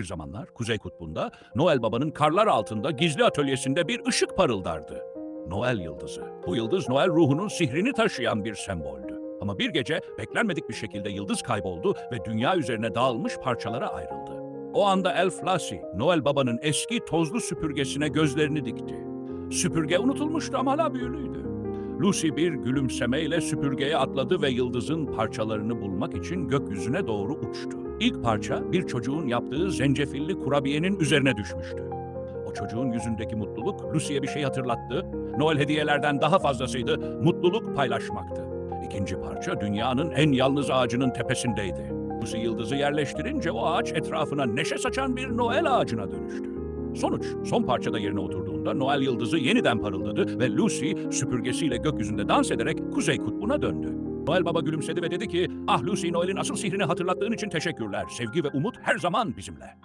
Bir zamanlar Kuzey Kutbu'nda Noel Baba'nın karlar altında gizli atölyesinde bir ışık parıldardı. Noel yıldızı. Bu yıldız Noel ruhunun sihrini taşıyan bir semboldü. Ama bir gece beklenmedik bir şekilde yıldız kayboldu ve dünya üzerine dağılmış parçalara ayrıldı. O anda Elf Lassie, Noel Baba'nın eski tozlu süpürgesine gözlerini dikti. Süpürge unutulmuştu ama hala büyülüydü. Lucy bir gülümsemeyle süpürgeye atladı ve yıldızın parçalarını bulmak için gökyüzüne doğru uçtu. İlk parça bir çocuğun yaptığı zencefilli kurabiyenin üzerine düşmüştü. O çocuğun yüzündeki mutluluk Lucy'ye bir şey hatırlattı. Noel hediyelerden daha fazlasıydı, mutluluk paylaşmaktı. İkinci parça dünyanın en yalnız ağacının tepesindeydi. Lucy yıldızı yerleştirince o ağaç etrafına neşe saçan bir Noel ağacına dönüştü. Sonuç, son parçada yerine oturduğunda Noel yıldızı yeniden parıldadı ve Lucy süpürgesiyle gökyüzünde dans ederek Kuzey Kutbu'na döndü. Noel Baba gülümsedi ve dedi ki, ah Lucy Noel'in asıl sihrini hatırlattığın için teşekkürler. Sevgi ve umut her zaman bizimle.